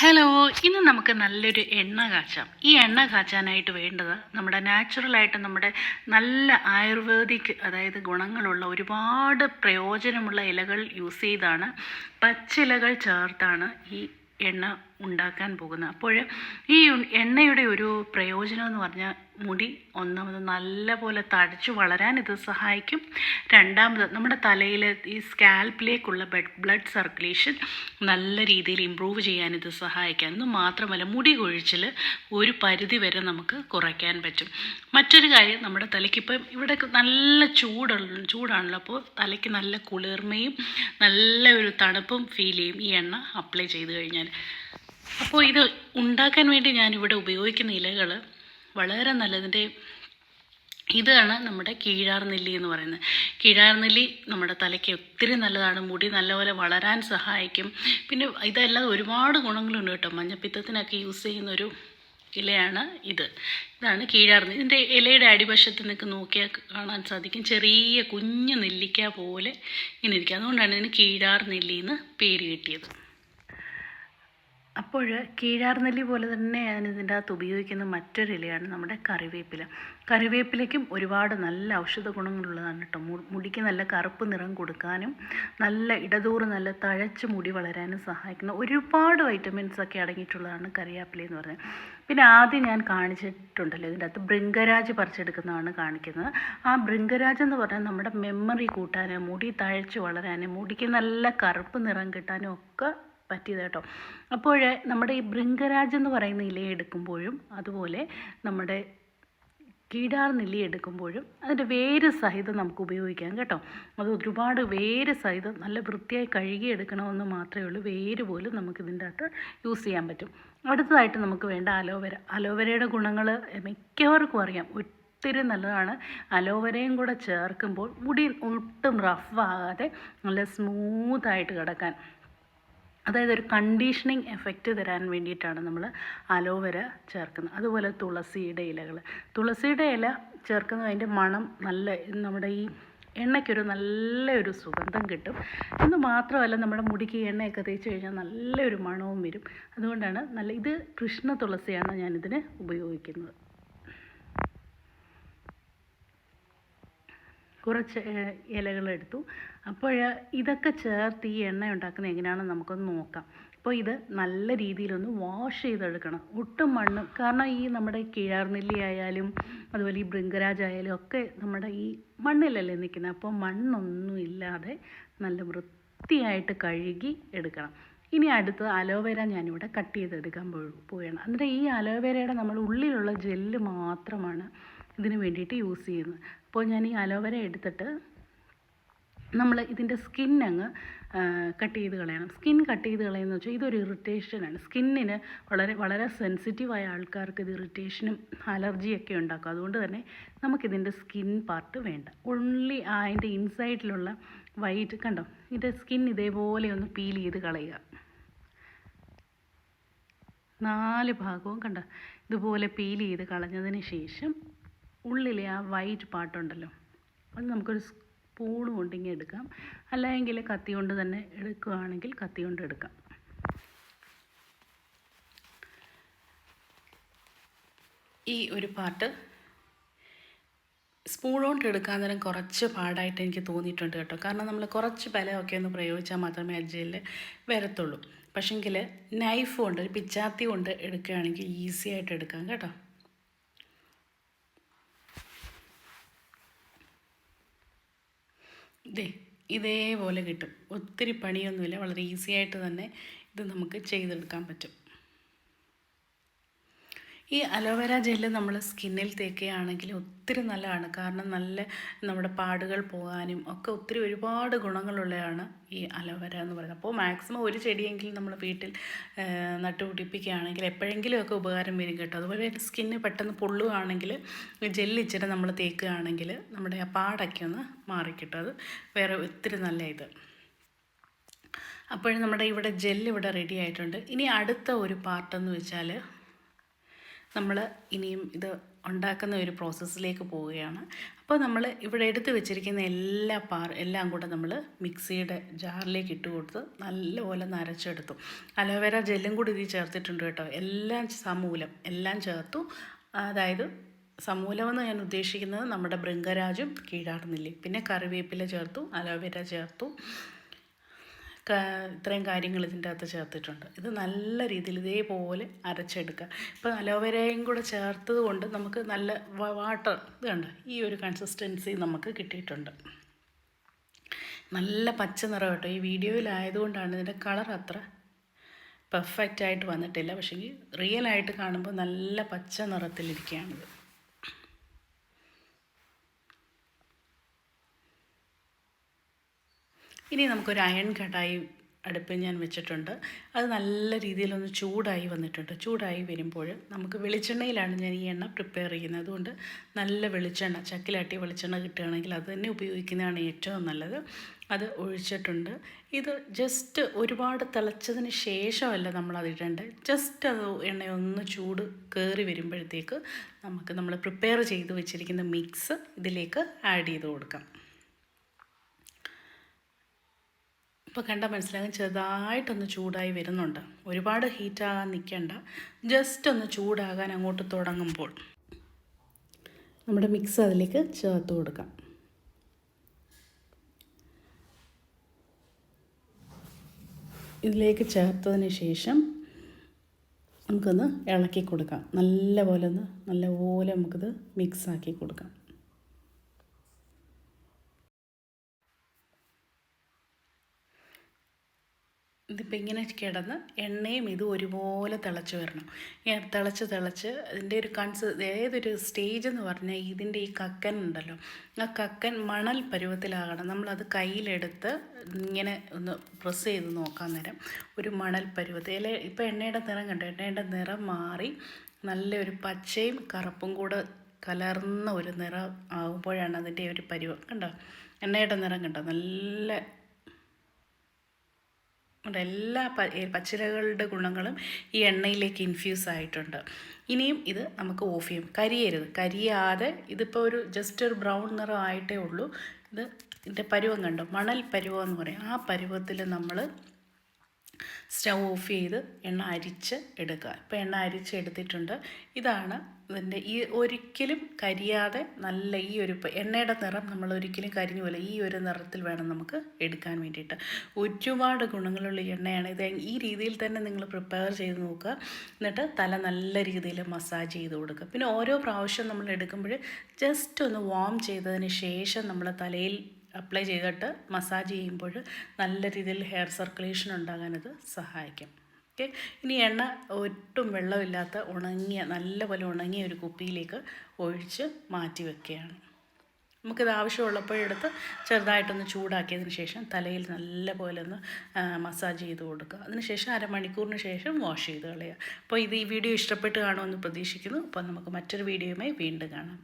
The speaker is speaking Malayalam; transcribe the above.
ഹലോ ഇന്ന് നമുക്ക് നല്ലൊരു എണ്ണ കാച്ചാം. ഈ എണ്ണ കാച്ചാനായിട്ട് വേണ്ടത് നമ്മുടെ നാച്ചുറലായിട്ട് നമ്മുടെ നല്ല ആയുർവേദിക് അതായത് ഗുണങ്ങളുള്ള ഒരുപാട് പ്രയോജനമുള്ള ഇലകൾ യൂസ് ചെയ്താണ്. പച്ചിലകൾ ചേർത്താണ് ഈ എണ്ണ ഉണ്ടാക്കാൻ പോകുന്നത്. അപ്പോൾ ഈ എണ്ണയുടെ ഒരു പ്രയോജനം എന്ന് പറഞ്ഞാൽ മുടി ഒന്നാമത് നല്ലപോലെ തടിച്ചു വളരാൻ ഇത് സഹായിക്കും. രണ്ടാമത് നമ്മുടെ തലയിൽ ഈ സ്കാൽപ്പിലേക്കുള്ള ബ്ലഡ് സർക്കുലേഷൻ നല്ല രീതിയിൽ ഇമ്പ്രൂവ് ചെയ്യാൻ ഇത് സഹായിക്കാം എന്ന് മാത്രമല്ല മുടി കൊഴിച്ചിൽ ഒരു പരിധി വരെ നമുക്ക് കുറയ്ക്കാൻ പറ്റും. മറ്റൊരു കാര്യം നമ്മുടെ തലയ്ക്ക് ഇപ്പം ഇവിടെ നല്ല ചൂടുള്ള ചൂടാണല്ലോ അപ്പോൾ തലയ്ക്ക് നല്ല കുളിർമയും നല്ല ഒരു തണുപ്പും ഫീൽ ചെയ്യും ഈ എണ്ണ അപ്ലൈ ചെയ്ത് കഴിഞ്ഞാൽ. അപ്പോൾ ഇത് ഉണ്ടാക്കാൻ വേണ്ടി ഞാനിവിടെ ഉപയോഗിക്കുന്ന ഇലകൾ വളരെ നല്ലതിന്റെ ഇതാണ് നമ്മുടെ കീഴാർ നെല്ലി എന്ന് പറയുന്നത്. കീഴാർ നെല്ലി നമ്മുടെ തലയ്ക്ക് ഒത്തിരി നല്ലതാണ്. മുടി നല്ലപോലെ വളരാൻ സഹായിക്കും. പിന്നെ ഇതെല്ലാം ഒരുപാട് ഗുണങ്ങളുണ്ട് കേട്ടോ. മഞ്ഞപ്പിത്തത്തിനൊക്കെ യൂസ് ചെയ്യുന്ന ഒരു ഇലയാണ് ഇത്. ഇതാണ് കീഴാർ നെല്ലി. ഇതിന്റെ ഇലയുടെ അടിവശത്ത് നിങ്ങൾക്ക് നോക്കിയാൽ കാണാൻ സാധിക്കും. ചെറിയ കുഞ്ഞു നെല്ലിക്ക പോലെ ഇങ്ങനെ ഇരിക്കുക അതുകൊണ്ടാണ് ഇതിന് കീഴാർ നെല്ലി എന്ന് പേര് കിട്ടിയത്. അപ്പോൾ കീഴാർനെല്ലി പോലെ തന്നെ ഇതിന്റെ അകത്ത് ഉപയോഗിക്കുന്ന മറ്റൊരു ഇലയാണ് നമ്മുടെ കറിവേപ്പില. കറിവേപ്പിലയ്ക്കും ഒരുപാട് നല്ല ഔഷധ ഗുണങ്ങളുള്ളതാണ് കേട്ടോ. മുടിക്ക് നല്ല കറുപ്പ് നിറം കൊടുക്കാനും നല്ല ഇടതൂറ് നല്ല തഴച്ച് മുടി വളരാനും സഹായിക്കുന്ന ഒരുപാട് വൈറ്റമിൻസ് ഒക്കെ അടങ്ങിയിട്ടുള്ളതാണ് കറിവേപ്പില എന്ന് പറയുന്നത്. പിന്നെ ആദ്യം ഞാൻ കാണിച്ചിട്ടുണ്ടല്ലോ ഇതിന്റെ അകത്ത് ബൃംഗരാജ് പറിച്ചെടുക്കുന്നതാണ് കാണിക്കുന്നത്. ആ ബൃംഗരാജ് എന്ന് പറഞ്ഞാൽ നമ്മുടെ മെമ്മറി കൂട്ടാനും മുടി തഴച്ച് വളരാനും മുടിക്ക് നല്ല കറുപ്പ് നിറം കിട്ടാനും ഒക്കെ പറ്റിയത് കേട്ടോ അപ്പോൾ നമ്മുടെ ഈ ഭൃംഗരാജ് എന്ന് പറയുന്ന ഇല എടുക്കുമ്പോഴും അതുപോലെ നമ്മുടെ കീടാർ നെല്ലി എടുക്കുമ്പോഴും അതിന്റെ വേര് സഹിതം നമുക്ക് ഉപയോഗിക്കാം കേട്ടോ. അത് ഒരുപാട് വേര് സഹിതം നല്ല വൃത്തിയായി കഴുകി എടുക്കണമെന്ന് മാത്രമേ ഉള്ളൂ. വേര് പോലും നമുക്ക് ഇതിന്റെ അകത്ത് യൂസ് ചെയ്യാൻ പറ്റും. അടുത്തതായിട്ട് നമുക്ക് വേണ്ട അലോവേര. അലോവേരയുടെ ഗുണങ്ങൾ മിക്കവർക്കും അറിയാം. ഒത്തിരി നല്ലതാണ്. അലോവരയും കൂടെ ചേർക്കുമ്പോൾ മുടി ഒട്ടും റഫ് ആകാതെ നല്ല സ്മൂത്തായിട്ട് കിടക്കാൻ അതായത് ഒരു കണ്ടീഷനിങ് എഫക്റ്റ് തരാൻ വേണ്ടിയിട്ടാണ് നമ്മൾ അലോവര ചേർക്കുന്നത്. അതുപോലെ തുളസിയുടെ ഇലകൾ തുളസിയുടെ ഇല ചേർക്കുന്നത് അതിന്റെ മണം നല്ല നമ്മുടെ ഈ എണ്ണയ്ക്കൊരു നല്ലൊരു സുഗന്ധം കിട്ടും. എന്ന് മാത്രമല്ല നമ്മുടെ മുടിക്ക് എണ്ണയൊക്കെ തേച്ച് കഴിഞ്ഞാൽ നല്ലൊരു മണവും വരും. അതുകൊണ്ടാണ് നല്ല ഇത് കൃഷ്ണ തുളസിയാണ് ഞാനിതിന് ഉപയോഗിക്കുന്നത്. കുറച്ച് ഇലകളെടുത്തു അപ്പോൾ ഇതൊക്കെ ചേർത്ത് ഈ എണ്ണ ഉണ്ടാക്കുന്നത് എങ്ങനെയാണെന്ന് നമുക്കൊന്ന് നോക്കാം. അപ്പോൾ ഇത് നല്ല രീതിയിലൊന്ന് വാഷ് ചെയ്തെടുക്കണം. ഒട്ടും മണ്ണ് കാരണം ഈ നമ്മുടെ കിഴാർനെല്ലി ആയാലും അതുപോലെ ഈ ബൃങ്കരാജ് ആയാലും ഒക്കെ നമ്മുടെ ഈ മണ്ണിലല്ലേ നിൽക്കുന്നത്. അപ്പോൾ മണ്ണൊന്നും ഇല്ലാതെ നല്ല വൃത്തിയായിട്ട് കഴുകി എടുക്കണം. ഇനി അടുത്ത് അലോവേര ഞാനിവിടെ കട്ട് ചെയ്തെടുക്കാൻ പോവുകയാണ്. എന്നിട്ട് ഈ അലോവേരയുടെ നമ്മൾ ഉള്ളിലുള്ള ജെല്ല് മാത്രമാണ് ഇതിന് വേണ്ടിയിട്ട് യൂസ് ചെയ്യുന്നത്. അപ്പോൾ ഞാൻ ഈ അലോവേര എടുത്തിട്ട് നമ്മൾ ഇതിന്റെ സ്കിൻ അങ്ങ് കട്ട് ചെയ്ത് കളയണം. സ്കിൻ കട്ട് ചെയ്ത് കളയുന്ന വെച്ചാൽ ഇതൊരു ഇറിറ്റേഷനാണ് സ്കിന്നിന് വളരെ വളരെ സെൻസിറ്റീവായ ആൾക്കാർക്ക് ഇത് ഇറിറ്റേഷനും അലർജിയൊക്കെ ഉണ്ടാക്കും. അതുകൊണ്ട് തന്നെ നമുക്കിതിന്റെ സ്കിൻ പാർട്ട് വേണ്ട. ഓൺലി അതിന്റെ ഇൻസൈഡിലുള്ള വൈറ്റ് കണ്ടോ? ഇതിന്റെ സ്കിൻ ഇതേപോലെ ഒന്ന് പീൽ ചെയ്ത് കളയുക. നാല് ഭാഗവും കണ്ട? ഇതുപോലെ പീൽ ചെയ്ത് കളഞ്ഞതിന് ശേഷം ഉള്ളിലെ ആ വൈറ്റ് പാട്ടുണ്ടല്ലോ. അത് നമുക്കൊരു സ്പൂൺ കൊണ്ടിങ്ങനെ എടുക്കാം. അല്ലെങ്കിൽ കത്തി കൊണ്ട് തന്നെ എടുക്കുകയാണെങ്കിൽ കത്തി കൊണ്ട് എടുക്കാം. ഈ ഒരു പാട്ട് സ്പൂൺ കൊണ്ട് എടുക്കാൻ നേരം കുറച്ച് പാടായിട്ട് എനിക്ക് തോന്നിയിട്ടുണ്ട് കേട്ടോ. കാരണം നമ്മൾ കുറച്ച് ബലമൊക്കെ ഒന്ന് പ്രയോഗിച്ചാൽ മാത്രമേ അജ്ജയിൽ വരത്തുള്ളൂ. പക്ഷെങ്കിൽ നൈഫ് കൊണ്ട് ഒരു പിച്ചാത്തി കൊണ്ട് എടുക്കുകയാണെങ്കിൽ ഈസി ആയിട്ട് എടുക്കാം കേട്ടോ. ഇതേ ഇതേപോലെ കിട്ടും. ഒത്തിരി പണിയൊന്നുമില്ല. വളരെ ഈസി ആയിട്ട് തന്നെ ഇത് നമുക്ക് ചെയ്തെടുക്കാൻ പറ്റും. ഈ അലോവേര ജെല്ല് നമ്മൾ സ്കിന്നിൽ തേക്കുകയാണെങ്കിൽ ഒത്തിരി നല്ലതാണ്. കാരണം നല്ല നമ്മുടെ പാടുകൾ പോകാനും ഒക്കെ ഒത്തിരി ഒരുപാട് ഗുണങ്ങളുള്ളതാണ് ഈ അലോവേര എന്ന് പറയുന്നത്. അപ്പോൾ മാക്സിമം ഒരു ചെടിയെങ്കിലും നമ്മൾ വീട്ടിൽ നട്ടുപിടിപ്പിക്കുകയാണെങ്കിൽ എപ്പോഴെങ്കിലും ഒക്കെ ഉപകാരം വരും കേട്ടോ. അതുപോലെ സ്കിന്ന് പെട്ടെന്ന് പൊള്ളുകയാണെങ്കിൽ ജെല്ല് ഇച്ചിരി നമ്മൾ തേക്കുകയാണെങ്കിൽ നമ്മുടെ ആ പാടൊക്കെ ഒന്ന് മാറിക്കിട്ടും അത് വേറെ ഒത്തിരി നല്ല ഇത്. അപ്പോഴും നമ്മുടെ ഇവിടെ ജെല്ല് ഇവിടെ റെഡി ആയിട്ടുണ്ട്. ഇനി അടുത്ത ഒരു പാർട്ടെന്ന് വെച്ചാൽ നമ്മൾ ഇനിയും ഇത് ഉണ്ടാക്കുന്ന ഒരു പ്രോസസ്സിലേക്ക് പോവുകയാണ്. അപ്പോൾ നമ്മൾ ഇവിടെ എടുത്ത് വെച്ചിരിക്കുന്ന എല്ലാ പാർ എല്ലാം കൂടെ നമ്മൾ മിക്സിയുടെ ജാറിലേക്ക് ഇട്ട് കൊടുത്ത് നല്ലപോലെ നരച്ചെടുത്തു. അലോവേര ജെല്ലും കൂടി ഇതിൽ ചേർത്തിട്ടുണ്ട് കേട്ടോ. എല്ലാം സമൂലം എല്ലാം ചേർത്തു. അതായത് സമൂലമെന്ന് ഞാൻ ഉദ്ദേശിക്കുന്നത് നമ്മുടെ ഭൃംഗരാജും കീഴാർന്നില്ലേ. പിന്നെ കറിവേപ്പില ചേർത്തു അലോവേര ചേർത്തു. ഇത്രയും കാര്യങ്ങൾ ഇതിന്റെ അകത്ത് ചേർത്തിട്ടുണ്ട്. ഇത് നല്ല രീതിയിൽ ഇതേപോലെ അരച്ചെടുക്കുക. ഇപ്പോൾ അലോവേരയും കൂടെ ചേർത്തത് കൊണ്ട് നമുക്ക് നല്ല വാട്ടർ ഇത് കണ്ട്? ഈ ഒരു കൺസിസ്റ്റൻസി നമുക്ക് കിട്ടിയിട്ടുണ്ട്. നല്ല പച്ച നിറം കേട്ടോ. ഈ വീഡിയോയിലായതുകൊണ്ടാണ് ഇതിന്റെ കളർ അത്ര പെർഫെക്റ്റായിട്ട് വന്നിട്ടില്ല. പക്ഷേ റിയൽ ആയിട്ട് കാണുമ്പോൾ നല്ല പച്ച നിറത്തിലിരിക്കുകയാണിത് ഇനി നമുക്കൊരു അയൺ കടായി അടുപ്പിൽ ഞാൻ വെച്ചിട്ടുണ്ട്. അത് നല്ല രീതിയിലൊന്ന് ചൂടായി വന്നിട്ടുണ്ട്. ചൂടായി വരുമ്പോൾ നമുക്ക് വെളിച്ചെണ്ണയിലാണ് ഞാൻ ഈ എണ്ണ പ്രിപ്പയർ ചെയ്യുന്നത്. അതുകൊണ്ട് നല്ല വെളിച്ചെണ്ണ ചക്കിലാട്ടിയ വെളിച്ചെണ്ണ കിട്ടുകയാണെങ്കിൽ അത് തന്നെ ഉപയോഗിക്കുന്നതാണ് ഏറ്റവും നല്ലത്. അത് ഒഴിച്ചിട്ടുണ്ട്. ഇത് ജസ്റ്റ് ഒരുപാട് തിളച്ചതിന് ശേഷമല്ല നമ്മളത് ഇടേണ്ടത്. ജസ്റ്റ് അത് എണ്ണയൊന്ന് ചൂട് കയറി വരുമ്പോഴത്തേക്ക് നമുക്ക് നമ്മൾ പ്രിപ്പയർ ചെയ്ത് വെച്ചിരിക്കുന്ന മിക്സ് ഇതിലേക്ക് ആഡ് ചെയ്ത് കൊടുക്കാം. ഇപ്പോൾ കണ്ട മനസ്സിലാകും ചെറുതായിട്ടൊന്ന് ചൂടായി വരുന്നുണ്ട്. ഒരുപാട് ഹീറ്റാകാൻ നിൽക്കേണ്ട ജസ്റ്റ് ഒന്ന് ചൂടാകാൻ അങ്ങോട്ട് തുടങ്ങുമ്പോൾ നമ്മുടെ മിക്സ് അതിലേക്ക് ചേർത്ത് കൊടുക്കാം. ഇതിലേക്ക് ചേർത്തതിന് ശേഷം നമുക്കൊന്ന് ഇളക്കി കൊടുക്കാം. നല്ല പോലെ ഒന്ന് നല്ല പോലെ നമുക്കിത് മിക്സാക്കി കൊടുക്കാം. ഇതിപ്പോൾ ഇങ്ങനെ കിടന്ന് എണ്ണയും ഇതും ഒരുപോലെ തിളച്ച് വരണം. തിളച്ച് തിളച്ച് ഇതിന്റെ ഒരു കൺസ് ഏതൊരു സ്റ്റേജ് എന്ന് പറഞ്ഞാൽ ഇതിന്റെ ഈ കക്കൻ ഉണ്ടല്ലോ. ആ കക്കൻ മണൽ പരുവത്തിലാകണം. നമ്മളത് കയ്യിലെടുത്ത് ഇങ്ങനെ ഒന്ന് പ്രസ് ചെയ്ത് നോക്കാൻ നേരം ഒരു മണൽ പരുവത്തിൽ. അല്ലെ ഇപ്പോൾ എണ്ണയുടെ നിറം കണ്ടോ? എണ്ണയുടെ നിറം മാറി നല്ലൊരു പച്ചയും കറുപ്പും കൂടെ കലർന്ന ഒരു നിറം ആകുമ്പോഴാണ് അതിന്റെ ഒരു പരുവം. കണ്ടോ? എണ്ണയുടെ നിറം കണ്ടോ? നല്ല ഉണ്ട്. എല്ലാ പച്ചിലകളുടെ ഗുണങ്ങളും ഈ എണ്ണയിലേക്ക് ഇൻഫ്യൂസ് ആയിട്ടുണ്ട്. ഇനിയും ഇത് നമുക്ക് ഓഫ് ചെയ്യും. കരിയരുത്. കരിയാതെ ഇതിപ്പോൾ ഒരു ജസ്റ്റ് ഒരു ബ്രൗൺ നിറം ആയിട്ടേ ഉള്ളൂ. ഇത് ഇതിന്റെ പരുവം കണ്ടോ? മണൽ പരുവം എന്ന് പറയും. ആ പരുവത്തിൽ നമ്മൾ സ്റ്റൗ ഓഫ് ചെയ്ത് എണ്ണ അരിച്ച് എടുക്കുക. ഇപ്പോൾ എണ്ണ അരിച്ച് എടുത്തിട്ടുണ്ട്. ഇതാണ് ഇതിന്റെ ഈ ഒരിക്കലും കരിയാതെ നല്ല ഈ ഒരു എണ്ണയുടെ നിറം നമ്മൾ ഒരിക്കലും കരിഞ്ഞു പോലെ ഈ ഒരു നിറത്തിൽ വേണം നമുക്ക് എടുക്കാൻ വേണ്ടിയിട്ട്. ഒരുപാട് ഗുണങ്ങളുള്ള എണ്ണയാണ്. ഇത് ഈ രീതിയിൽ തന്നെ നിങ്ങൾ പ്രിപ്പയർ ചെയ്ത് നോക്കുക. എന്നിട്ട് തല നല്ല രീതിയിൽ മസാജ് ചെയ്ത് കൊടുക്കുക. പിന്നെ ഓരോ പ്രാവശ്യം നമ്മൾ എടുക്കുമ്പോൾ ജസ്റ്റ് ഒന്ന് വാം ചെയ്തതിന് ശേഷം നമ്മൾ തലയിൽ അപ്ലൈ ചെയ്തിട്ട് മസാജ് ചെയ്യുമ്പോൾ നല്ല രീതിയിൽ ഹെയർ സർക്കുലേഷൻ ഉണ്ടാകാൻ ഇത് സഹായിക്കും. ഓക്കെ ഇനി എണ്ണ ഒട്ടും വെള്ളമില്ലാത്ത ഉണങ്ങിയ നല്ലപോലെ ഉണങ്ങിയ ഒരു കുപ്പിയിലേക്ക് ഒഴിച്ച് മാറ്റി വെക്കുകയാണ്. നമുക്കിത് ആവശ്യമുള്ളപ്പോഴെടുത്ത് ചെറുതായിട്ടൊന്ന് ചൂടാക്കിയതിന് ശേഷം തലയിൽ നല്ലപോലെ ഒന്ന് മസാജ് ചെയ്ത് കൊടുക്കുക. അതിനുശേഷം അരമണിക്കൂറിന് ശേഷം വാഷ് ചെയ്ത് കളയുക. അപ്പോൾ ഇത് ഈ വീഡിയോ ഇഷ്ടപ്പെട്ട് കാണുമെന്ന് പ്രതീക്ഷിക്കുന്നു. അപ്പോൾ നമുക്ക് മറ്റൊരു വീഡിയോയുമായി വീണ്ടും കാണാം.